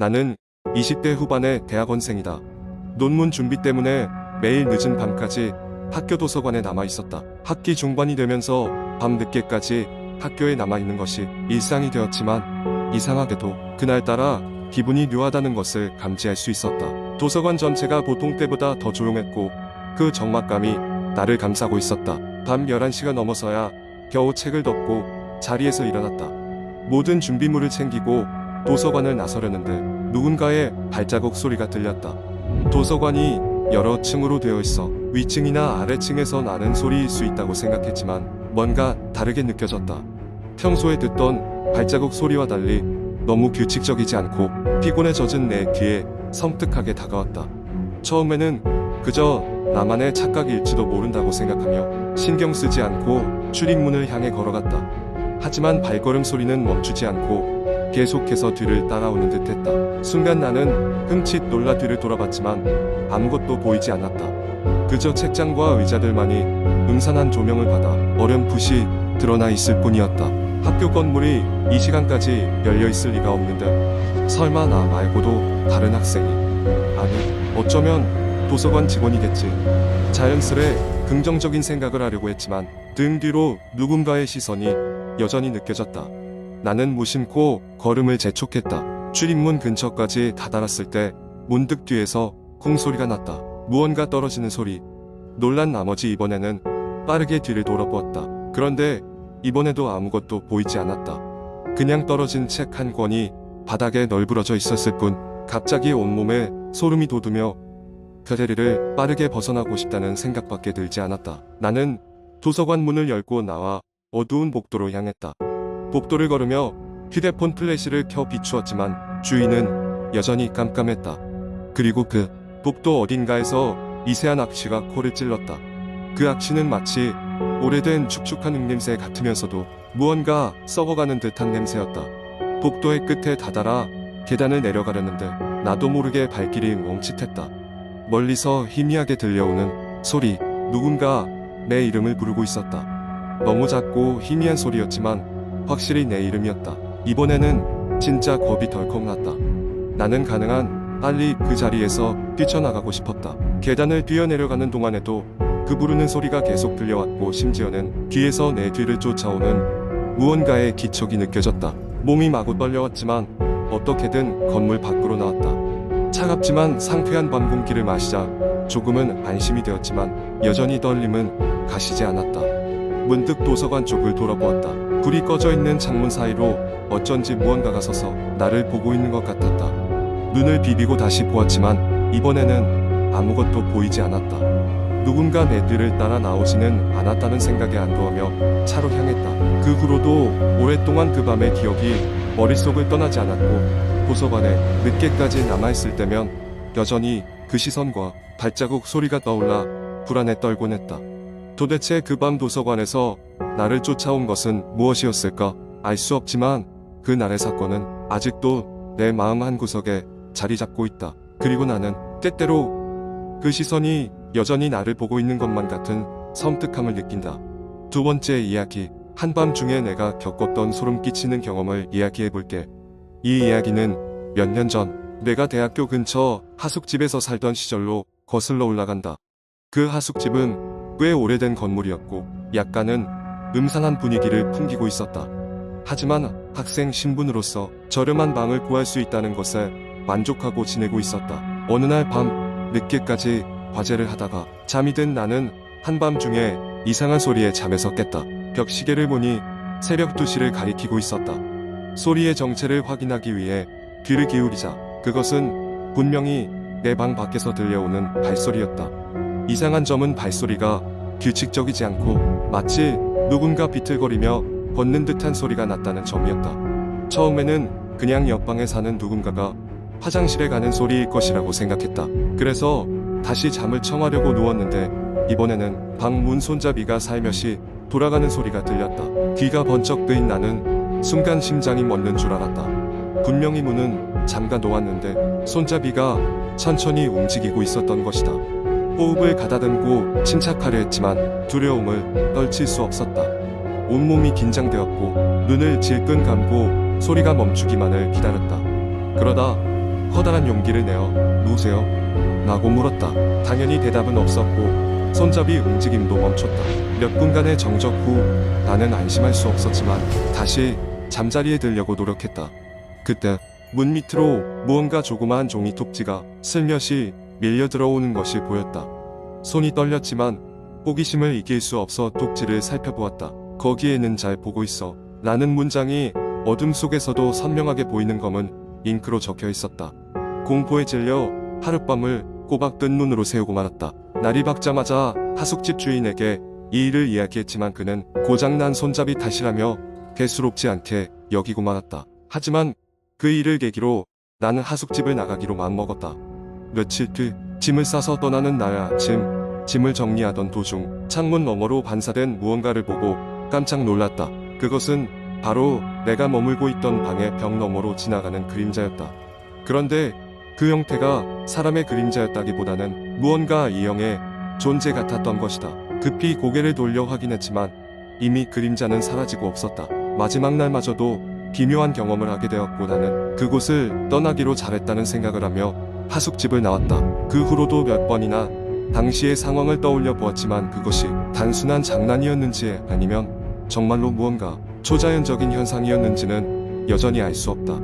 나는 20대 후반의 대학원생이다. 논문 준비 때문에 매일 늦은 밤까지 학교 도서관에 남아 있었다. 학기 중반이 되면서 밤 늦게까지 학교에 남아 있는 것이 일상이 되었지만 이상하게도 그날따라 기분이 묘하다는 것을 감지할 수 있었다. 도서관 전체가 보통 때보다 더 조용했고 그 적막감이 나를 감싸고 있었다. 밤 11시가 넘어서야 겨우 책을 덮고 자리에서 일어났다. 모든 준비물을 챙기고 도서관을 나서려는데 누군가의 발자국 소리가 들렸다. 도서관이 여러 층으로 되어 있어 위층이나 아래층에서 나는 소리일 수 있다고 생각했지만 뭔가 다르게 느껴졌다. 평소에 듣던 발자국 소리와 달리 너무 규칙적이지 않고 피곤에 젖은 내 귀에 섬뜩하게 다가왔다. 처음에는 그저 나만의 착각일지도 모른다고 생각하며 신경 쓰지 않고 출입문을 향해 걸어갔다. 하지만 발걸음 소리는 멈추지 않고 계속해서 뒤를 따라오는 듯 했다. 순간 나는 흠칫 놀라 뒤를 돌아봤지만 아무것도 보이지 않았다. 그저 책장과 의자들만이 음산한 조명을 받아 어렴풋이 드러나 있을 뿐이었다. 학교 건물이 이 시간까지 열려 있을 리가 없는데 설마 나 말고도 다른 학생이 아니 어쩌면 도서관 직원이겠지. 자연스레 긍정적인 생각을 하려고 했지만 등 뒤로 누군가의 시선이 여전히 느껴졌다. 나는 무심코 걸음을 재촉했다. 출입문 근처까지 다다랐을 때 문득 뒤에서 콩소리가 났다. 무언가 떨어지는 소리. 놀란 나머지 이번에는 빠르게 뒤를 돌아보았다. 그런데 이번에도 아무것도 보이지 않았다. 그냥 떨어진 책 한 권이 바닥에 널브러져 있었을 뿐 갑자기 온몸에 소름이 돋으며 겨대리를 빠르게 벗어나고 싶다는 생각밖에 들지 않았다. 나는 도서관 문을 열고 나와 어두운 복도로 향했다. 복도를 걸으며 휴대폰 플래시를 켜 비추었지만 주위는 여전히 깜깜했다. 그리고 그 복도 어딘가에서 미세한 악취가 코를 찔렀다. 그 악취는 마치 오래된 축축한 흙냄새 같으면서도 무언가 썩어가는 듯한 냄새였다. 복도의 끝에 다다라 계단을 내려가려는데 나도 모르게 발길이 멈칫했다. 멀리서 희미하게 들려오는 소리, 누군가 내 이름을 부르고 있었다. 너무 작고 희미한 소리였지만 확실히 내 이름이었다. 이번에는 진짜 겁이 덜컥 났다. 나는 가능한 빨리 그 자리에서 뛰쳐나가고 싶었다. 계단을 뛰어내려가는 동안에도 그 부르는 소리가 계속 들려왔고 심지어는 뒤에서 내 뒤를 쫓아오는 무언가의 기척이 느껴졌다. 몸이 마구 떨려왔지만 어떻게든 건물 밖으로 나왔다. 차갑지만 상쾌한 밤 공기를 마시자 조금은 안심이 되었지만 여전히 떨림은 가시지 않았다. 문득 도서관 쪽을 돌아보았다. 불이 꺼져 있는 창문 사이로 어쩐지 무언가가 서서 나를 보고 있는 것 같았다. 눈을 비비고 다시 보았지만 이번에는 아무것도 보이지 않았다. 누군가 내 뒤를 따라 나오지는 않았다는 생각에 안도하며 차로 향했다. 그 후로도 오랫동안 그 밤의 기억이 머릿속을 떠나지 않았고 도서관에 늦게까지 남아있을 때면 여전히 그 시선과 발자국 소리가 떠올라 불안에 떨곤 했다. 도대체 그 밤 도서관에서 나를 쫓아온 것은 무엇이었을까? 알 수 없지만 그 날의 사건은 아직도 내 마음 한구석에 자리 잡고 있다. 그리고 나는 때때로 그 시선이 여전히 나를 보고 있는 것만 같은 섬뜩함을 느낀다. 두 번째 이야기. 한밤 중에 내가 겪었던 소름 끼치는 경험을 이야기해 볼게. 이 이야기는 몇 년 전 내가 대학교 근처 하숙집에서 살던 시절로 거슬러 올라간다. 그 하숙집은 꽤 오래된 건물이었고 약간은 음산한 분위기를 풍기고 있었다. 하지만 학생 신분으로서 저렴한 방을 구할 수 있다는 것에 만족하고 지내고 있었다. 어느 날 밤 늦게까지 과제를 하다가 잠이 든 나는 한밤중에 이상한 소리에 잠에서 깼다. 벽시계를 보니 새벽 2시를 가리키고 있었다. 소리의 정체를 확인하기 위해 귀를 기울이자 그것은 분명히 내 방 밖에서 들려오는 발소리였다. 이상한 점은 발소리가 규칙적이지 않고 마치 누군가 비틀거리며 걷는 듯한 소리가 났다는 점이었다. 처음에는 그냥 옆방에 사는 누군가가 화장실에 가는 소리일 것이라고 생각했다. 그래서 다시 잠을 청하려고 누웠는데 이번에는 방 문 손잡이가 살며시 돌아가는 소리가 들렸다. 귀가 번쩍 뜨인 나는 순간 심장이 멎는 줄 알았다. 분명히 문은 잠가 놓았는데 손잡이가 천천히 움직이고 있었던 것이다. 호흡을 가다듬고 침착하려 했지만 두려움을 떨칠 수 없었다. 온몸이 긴장되었고 눈을 질끈 감고 소리가 멈추기만을 기다렸다. 그러다 커다란 용기를 내어 누우세요. 라고 물었다. 당연히 대답은 없었고 손잡이 움직임도 멈췄다. 몇 분간의 정적 후 나는 안심할 수 없었지만 다시 잠자리에 들려고 노력했다. 그때 문 밑으로 무언가 조그마한 종이 톱지가 슬며시 밀려 들어오는 것이 보였다. 손이 떨렸지만 호기심을 이길 수 없어 톱지를 살펴보았다. 거기에는 잘 보고 있어. 라는 문장이 어둠 속에서도 선명하게 보이는 검은 잉크로 적혀 있었다. 공포에 질려 하룻밤을 꼬박 뜬 눈으로 세우고 말았다. 날이 밝자마자 하숙집 주인에게 이 일을 이야기했지만 그는 고장난 손잡이 탓이라며 대수롭지 않게 여기고 말았다. 하지만 그 일을 계기로 나는 하숙집을 나가기로 마음먹었다. 며칠 뒤 짐을 싸서 떠나는 날 아침 짐을 정리하던 도중 창문 너머로 반사된 무언가를 보고 깜짝 놀랐다. 그것은 바로 내가 머물고 있던 방의 벽 너머로 지나가는 그림자였다. 그런데 그 형태가 사람의 그림자였다기보다는 무언가 이형의 존재 같았던 것이다. 급히 고개를 돌려 확인했지만 이미 그림자는 사라지고 없었다. 마지막 날마저도 기묘한 경험을 하게 되었고 나는 그곳을 떠나기로 잘했다는 생각을 하며 하숙집을 나왔다. 그 후로도 몇 번이나 당시의 상황을 떠올려 보았지만 그것이 단순한 장난이었는지 아니면 정말로 무언가 초자연적인 현상이었는지는 여전히 알 수 없다.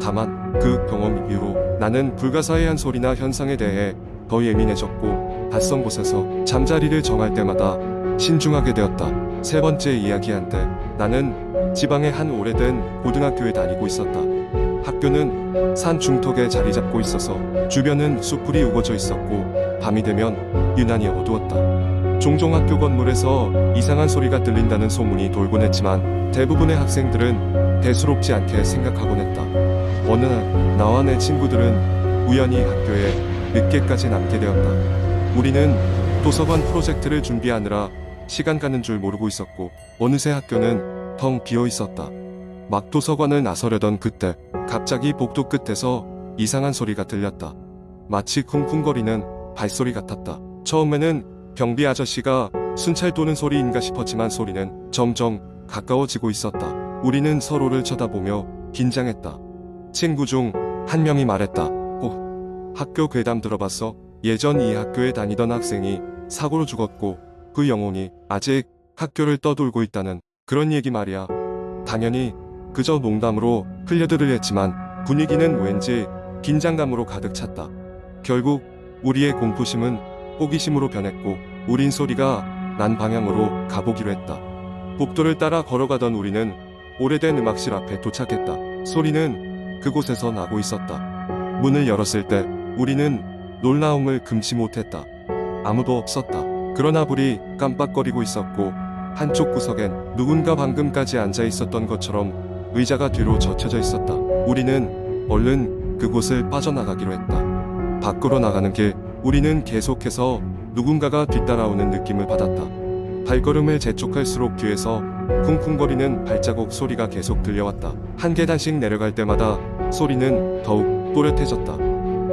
다만 그 경험 이후로 나는 불가사의한 소리나 현상에 대해 더 예민해졌고 낯선 곳에서 잠자리를 정할 때마다 신중하게 되었다. 세 번째 이야기한테 나는 지방의 한 오래된 고등학교에 다니고 있었다. 학교는 산 중턱에 자리 잡고 있어서 주변은 숲풀이 우거져 있었고 밤이 되면 유난히 어두웠다. 종종 학교 건물에서 이상한 소리가 들린다는 소문이 돌곤 했지만 대부분의 학생들은 대수롭지 않게 생각하곤 했다. 어느 날 나와 내 친구들은 우연히 학교에 늦게까지 남게 되었다. 우리는 도서관 프로젝트를 준비하느라 시간 가는 줄 모르고 있었고 어느새 학교는 텅 비어 있었다. 막 도서관을 나서려던 그때 갑자기 복도 끝에서 이상한 소리가 들렸다. 마치 쿵쿵거리는 발소리 같았다. 처음에는 경비 아저씨가 순찰 도는 소리인가 싶었지만 소리는 점점 가까워지고 있었다. 우리는 서로를 쳐다보며 긴장했다. 친구 중 한 명이 말했다. 어, 학교 괴담 들어봤어? 예전 이 학교에 다니던 학생이 사고로 죽었고 그 영혼이 아직 학교를 떠돌고 있다는 그런 얘기 말이야. 당연히 그저 농담으로 흘려들을 했지만 분위기는 왠지 긴장감으로 가득 찼다. 결국 우리의 공포심은 호기심으로 변했고 우린 소리가 난 방향으로 가보기로 했다. 복도를 따라 걸어가던 우리는 오래된 음악실 앞에 도착했다. 소리는 그곳에서 나고 있었다. 문을 열었을 때 우리는 놀라움을 금치 못했다. 아무도 없었다. 그러나 불이 깜빡거리고 있었고 한쪽 구석엔 누군가 방금까지 앉아 있었던 것처럼 의자가 뒤로 젖혀져 있었다. 우리는 얼른 그곳을 빠져나가기로 했다. 밖으로 나가는 길, 우리는 계속해서 누군가가 뒤따라오는 느낌을 받았다. 발걸음을 재촉할수록 뒤에서 쿵쿵거리는 발자국 소리가 계속 들려왔다. 한 계단씩 내려갈 때마다 소리는 더욱 또렷해졌다.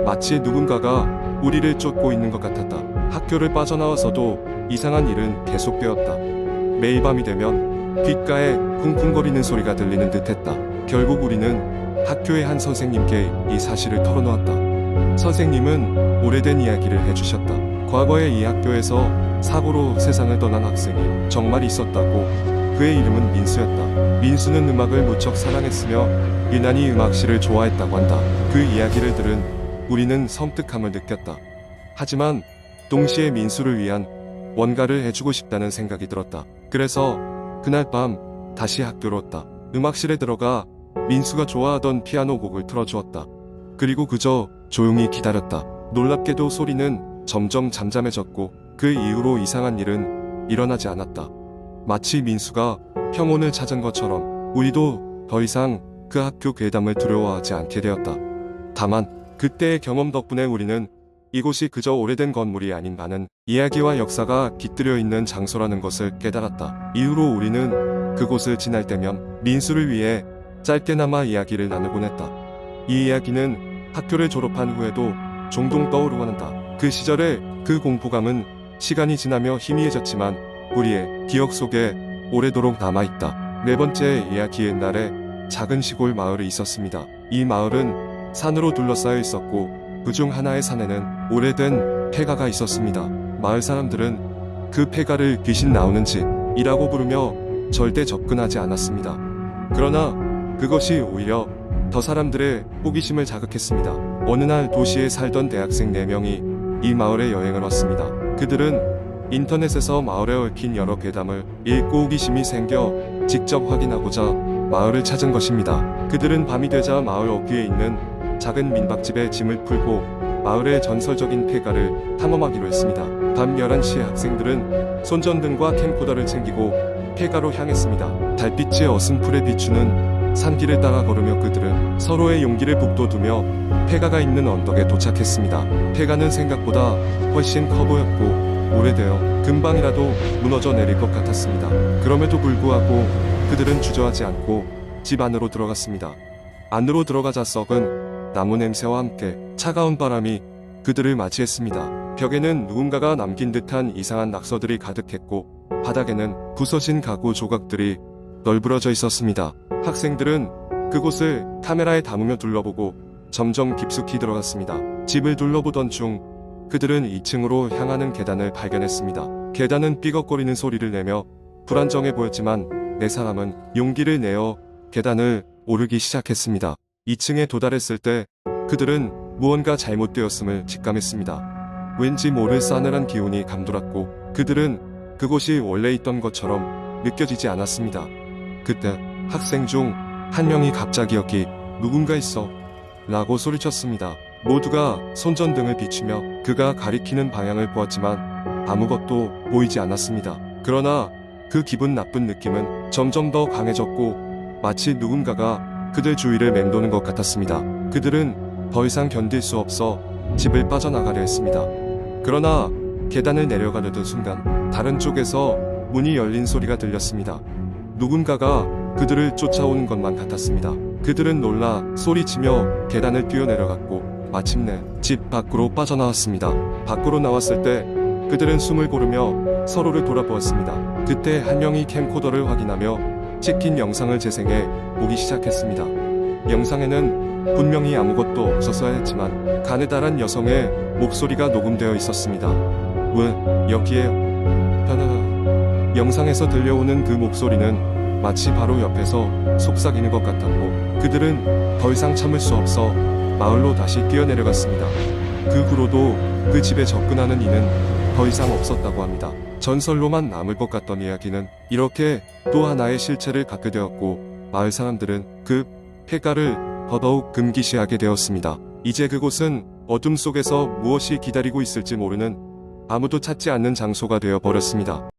마치 누군가가 우리를 쫓고 있는 것 같았다. 학교를 빠져나와서도 이상한 일은 계속되었다. 매일 밤이 되면 귓가에 쿵쿵거리는 소리가 들리는 듯했다. 결국 우리는 학교의 한 선생님께 이 사실을 털어놓았다. 선생님은 오래된 이야기를 해주셨다. 과거에 이 학교에서 사고로 세상을 떠난 학생이 정말 있었다고 그의 이름은 민수였다. 민수는 음악을 무척 사랑했으며 유난히 음악실을 좋아했다고 한다. 그 이야기를 들은 우리는 섬뜩함을 느꼈다. 하지만 동시에 민수를 위한 뭔가를 해주고 싶다는 생각이 들었다. 그래서 그날 밤 다시 학교로 왔다. 음악실에 들어가 민수가 좋아하던 피아노 곡을 틀어주었다. 그리고 그저 조용히 기다렸다. 놀랍게도 소리는 점점 잠잠해졌고 그 이후로 이상한 일은 일어나지 않았다. 마치 민수가 평온을 찾은 것처럼 우리도 더 이상 그 학교 괴담을 두려워하지 않게 되었다. 다만 그때의 경험 덕분에 우리는 이곳이 그저 오래된 건물이 아닌 많은 이야기와 역사가 깃들여 있는 장소라는 것을 깨달았다. 이후로 우리는 그곳을 지날 때면 민수를 위해 짧게나마 이야기를 나누곤 했다. 이 이야기는 학교를 졸업한 후에도 종종 떠오르곤 한다. 그 시절의 그 공포감은 시간이 지나며 희미해졌지만 우리의 기억 속에 오래도록 남아있다. 네 번째 이야기 옛날에 작은 시골 마을이 있었습니다. 이 마을은 산으로 둘러싸여 있었고 그중 하나의 산에는 오래된 폐가가 있었습니다. 마을 사람들은 그 폐가를 귀신 나오는 집이라고 부르며 절대 접근하지 않았습니다. 그러나 그것이 오히려 더 사람들의 호기심을 자극했습니다. 어느 날 도시에 살던 대학생 4명이 이 마을에 여행을 왔습니다. 그들은 인터넷에서 마을에 얽힌 여러 괴담을 읽고 호기심이 생겨 직접 확인하고자 마을을 찾은 것입니다. 그들은 밤이 되자 마을 어귀에 있는 작은 민박집에 짐을 풀고 마을의 전설적인 폐가를 탐험하기로 했습니다. 밤 11시에 학생들은 손전등과 캠코더를 챙기고 폐가로 향했습니다. 달빛의 어슴 풀에 비추는 산길을 따라 걸으며 그들은 서로의 용기를 북돋우며 폐가가 있는 언덕에 도착했습니다. 폐가는 생각보다 훨씬 커 보였고 오래되어 금방이라도 무너져 내릴 것 같았습니다. 그럼에도 불구하고 그들은 주저하지 않고 집 안으로 들어갔습니다. 안으로 들어가자 썩은 나무 냄새와 함께 차가운 바람이 그들을 맞이했습니다. 벽에는 누군가가 남긴 듯한 이상한 낙서들이 가득했고 바닥에는 부서진 가구 조각들이 널브러져 있었습니다. 학생들은 그곳을 카메라에 담으며 둘러보고 점점 깊숙이 들어갔습니다. 집을 둘러보던 중 그들은 2층으로 향하는 계단을 발견했습니다. 계단은 삐걱거리는 소리를 내며 불안정해 보였지만 네 사람은 용기를 내어 계단을 오르기 시작했습니다. 2층에 도달했을 때 그들은 무언가 잘못되었음을 직감했습니다. 왠지 모를 싸늘한 기운이 감돌았고 그들은 그곳이 원래 있던 것처럼 느껴지지 않았습니다. 그때 학생 중 한 명이 갑자기 여기 누군가 있어 라고 소리쳤습니다. 모두가 손전등을 비추며 그가 가리키는 방향을 보았지만 아무것도 보이지 않았습니다. 그러나 그 기분 나쁜 느낌은 점점 더 강해졌고 마치 누군가가 그들 주위를 맴도는 것 같았습니다. 그들은 더 이상 견딜 수 없어 집을 빠져나가려 했습니다. 그러나 계단을 내려가려던 순간 다른 쪽에서 문이 열린 소리가 들렸습니다. 누군가가 그들을 쫓아오는 것만 같았습니다. 그들은 놀라 소리치며 계단을 뛰어내려갔고 마침내 집 밖으로 빠져나왔습니다. 밖으로 나왔을 때 그들은 숨을 고르며 서로를 돌아보았습니다. 그때 한 명이 캠코더를 확인하며 찍힌 영상을 재생해 보기 시작했습니다. 영상에는 분명히 아무것도 없었어야 했지만 가느다란 여성의 목소리가 녹음되어 있었습니다. 왜 여기에요? 편하. 영상에서 들려오는 그 목소리는 마치 바로 옆에서 속삭이는 것 같았고 그들은 더 이상 참을 수 없어 마을로 다시 뛰어내려갔습니다. 그 후로도 그 집에 접근하는 이는 더 이상 없었다고 합니다. 전설로만 남을 것 같던 이야기는 이렇게 또 하나의 실체를 갖게 되었고 마을 사람들은 그 폐가를 더더욱 금기시하게 되었습니다. 이제 그곳은 어둠 속에서 무엇이 기다리고 있을지 모르는 아무도 찾지 않는 장소가 되어 버렸습니다.